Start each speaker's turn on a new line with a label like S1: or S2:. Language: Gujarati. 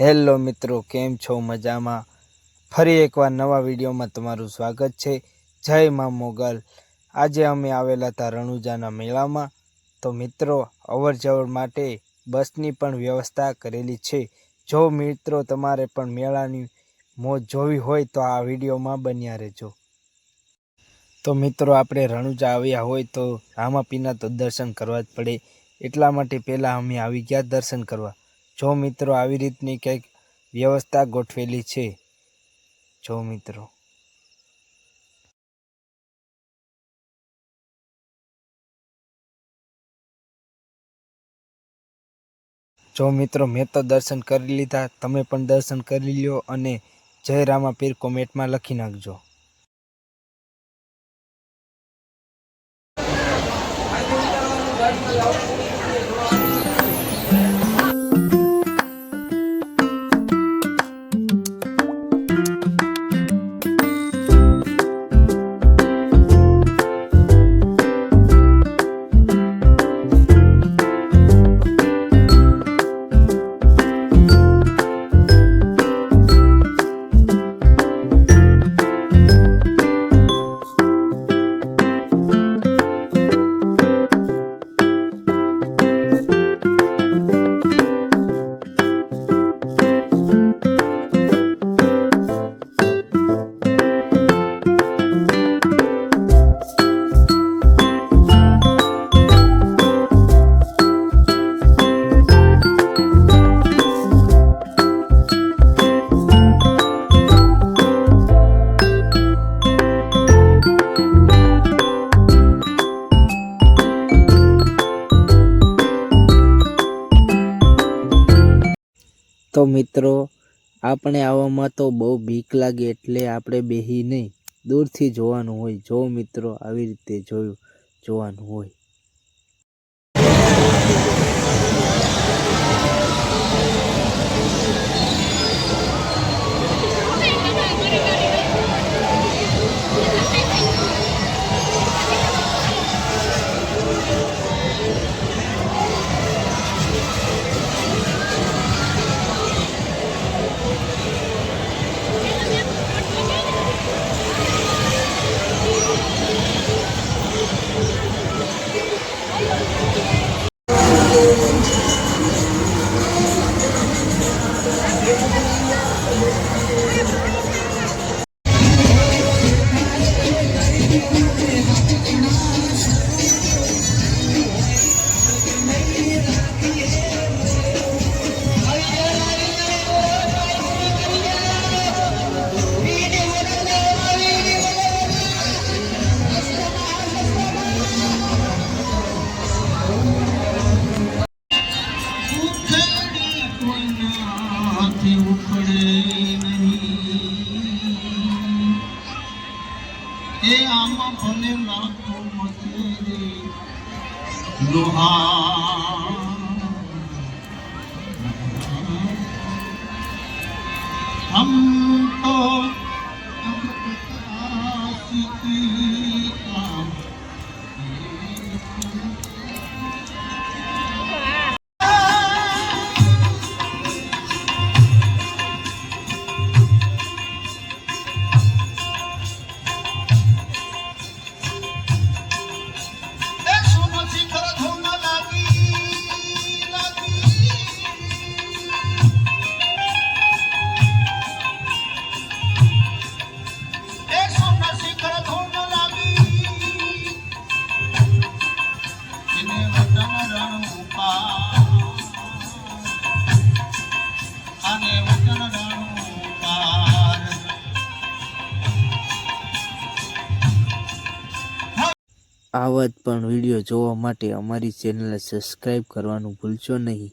S1: હેલો મિત્રો, કેમ છો? મજામાં? ફરી એકવાર નવા વિડીયોમાં તમારું સ્વાગત છે. જય મા મોગલ. આજે અમે આવેલા હતા રણુજાના મેળામાં. તો મિત્રો અવર જવર માટે બસની પણ વ્યવસ્થા કરેલી છે. જો મિત્રો, તમારે પણ મેળાની મોજ જોવી હોય તો આ વિડીયોમાં બન્યા રહેજો. તો મિત્રો, આપણે રણુજા આવ્યા હોય તો રામાપીના તો દર્શન કરવા જ પડે. એટલા માટે પહેલાં અમે આવી ગયા દર્શન કરવા. જો મિત્રો આવી રીતની કંઈક વ્યવસ્થા ગોઠવેલી છે, જો મિત્રો. જો મિત્રો, મેં તો દર્શન કરી લીધા. તમે પણ દર્શન કરી લ્યો અને જય રામાપીર કોમેન્ટમાં લખી નાખજો. તો મિત્રો, આપણે આવવામાં તો બહુ બીક લાગે એટલે આપણે બેહી નહીં દૂરથી જોવાનું હોય. જો મિત્રો, આવી રીતે જોયું, જોવાનું હોય.
S2: हाथे उपड़े नहीं ए आमा भले लाखों मतेरे लोहार हम तो
S1: આવા જ પણ વીડિયો જોવા માટે અમારી ચેનલને સબસ્ક્રાઈબ કરવાનું ભૂલશો નહીં.